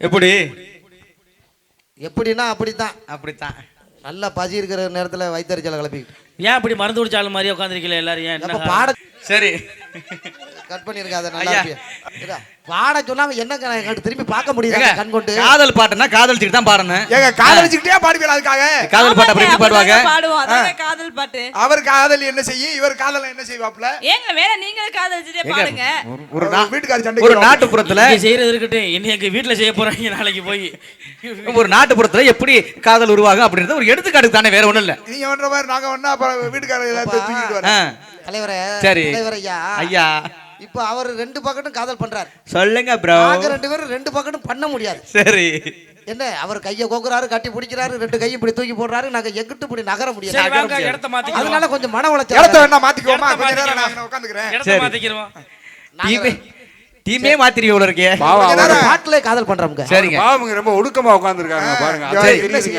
எப்படி? எப்படின்னா அப்படித்தான். அப்படித்தான். நல்லா பசி இருக்கிற நேரத்துல வயிற்றுச்சலை கிளப்பி ஏன் இப்படி மருந்து குடிச்சாலும் மாதிரி உட்காந்துருக்கல எல்லாரும்? ஏன் பாட சரி. கட் பண்ணிருக்காத நல்லா. இருப்பியா? பாட சொன்னாம என்ன எனக்கு திரும்பி பார்க்க முடியுது? ஏங்க, கண் கொண்டு. காதல் பாட்டுனா காதலிச்சுட்டு தான் பாடணும். ஏங்க காதலிச்சுக்கிட்டே பாடுவீங்களா அதுக்காக? காதல் பாட்டு அப்புறம் எப்படி பாடுவாங்க? காதல் பாட்டு. அவர் காதல் என்ன செய்யும் இவர் காதல் என்ன செய்வாப்ல ஏங்க வேற நீங்களும் காதலிச்சுட்டே பாடுங்க. ஒரு- ஒரு வீட்டுக்காரி ஒரு சண்டைக்கு நாட்டுப்புறத்துல செய்யறது இருக்கட்டும். இன்னும் எங்க வீட்டுல செய்ய போறாங்க நாளைக்கு போய். ஒரு நாட்டுப்புறத்துல எப்படி காதல் உருவாகும் அப்படின்றது ஒரு எடுத்துக்காட்டு தானே வேற ஒண்ணும் இல்ல. நீங்க பண்ற மாதிரி நாங்க ஒண்ணா அப்புறம் வீட்டுக்காரர் எல்லாத்தையும் தூக்கிட்டு வரோம் தலைவரே சரி. தலைவர் ஐயா. ஐயா. இப்ப அவர் ரெண்டு பக்கட்டும் காதல் பண்றாரு. சொல்லுங்க ப்ரோ நாங்க ரெண்டு பேரும் ரெண்டு பக்கட்டும் பண்ண முடியாது. சரி. என்ன அவர் கையை கோக்குறாரு கட்டி பிடிக்கிறாரு ரெண்டு கையும் இப்படி தூக்கி போடுறாரு நாங்க எங்கிட்டு இப்படி நகர சரி முடியாது வாங்க முடியாது. இடத்த மாத்திக்கிறோம் அதனால கொஞ்சம் மன இடத்த உளைச்சல் வேணா மாத்திக்கோமா இடத்த கொஞ்ச நேரம். நான் உட்காந்துக்கிறேன். இடத்த சரி. மாத்திக்கிறோம் டீமே மாத்திரி இவ்வளவு இருக்கே. பாட்டிலே காதல் பண்றோம்ங்க சரிங்க. பாவங்க ரொம்ப ஒடுக்கமா உட்காந்துருக்காங்க பாருங்க?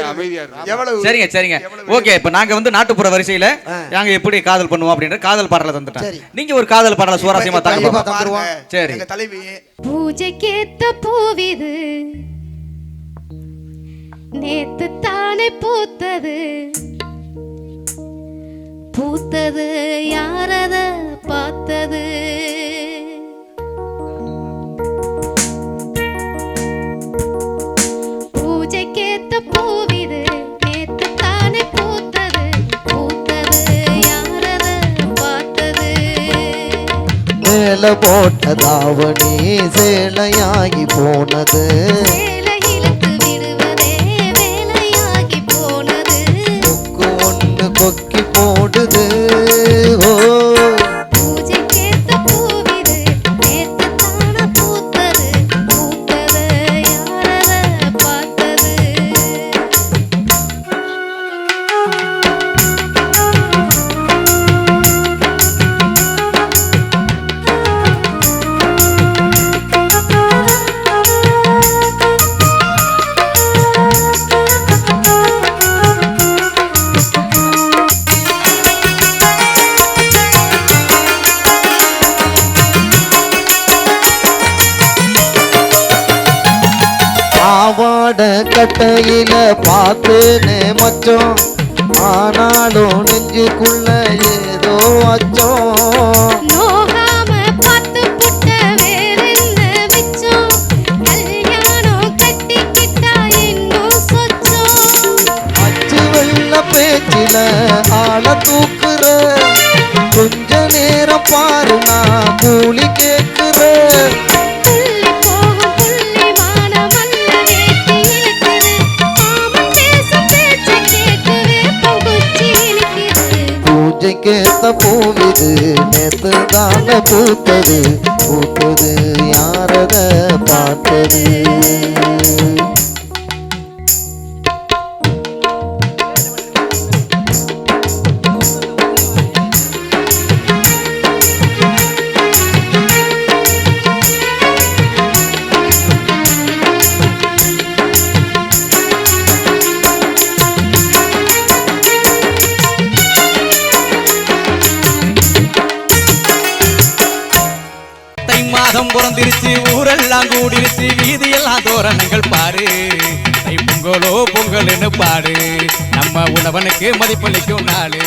அமைதியா இருக்கு எவ்வளவு சரிங்க சரிங்க. ஓகே இப்ப நாங்க வந்து நாட்டுப்புற வரிசையில. நாங்க எப்படி காதல் பண்ணுவோம் அப்படின்ற காதல் பாடல சரி. தந்துட்டோம் நீங்க ஒரு காதல் பாடல சுவாரஸ்யமா தாங்க. சரி. தலைவி. பூஜைக்கேத்த பூவிது நேத்து தானே பூத்தது. பூத்தது யாரத? மேல போட்ட தாவணி சேலையாகி போனது. கொக்கு ஒண்ணு கொக்கி போடுது. ஓ ஆவாட கட்டையில பார்த்தேனே மச்சம். ஆனாலும் நெஞ்சுக்குள்ள ஏதோ அச்சம். நோகாம பார்த்து புட்ட வேறென்ன மிச்சம்? கல்யாணம் கட்டிக்கிட்டா இன்னும் சொச்சம்? அச்சு வெள்ள பேச்சில ஆள தூக்குற. கொஞ்ச நேரம் பாரு பூஜைக்கேத்த பூவிது நேத்து தாங்க பூத்தது பூத்தது யாரத பார்த்தது? மாதம் பிறந்திருச்சு ஊரெல்லாம் கூடிருச்சு வீதியெல்லாம் தோரணங்கள் பாரு பொங்கலோ பொங்கல்னு பாடு. நம்ம உணவனுக்கு மதிப்பளிக்கும் நாளு.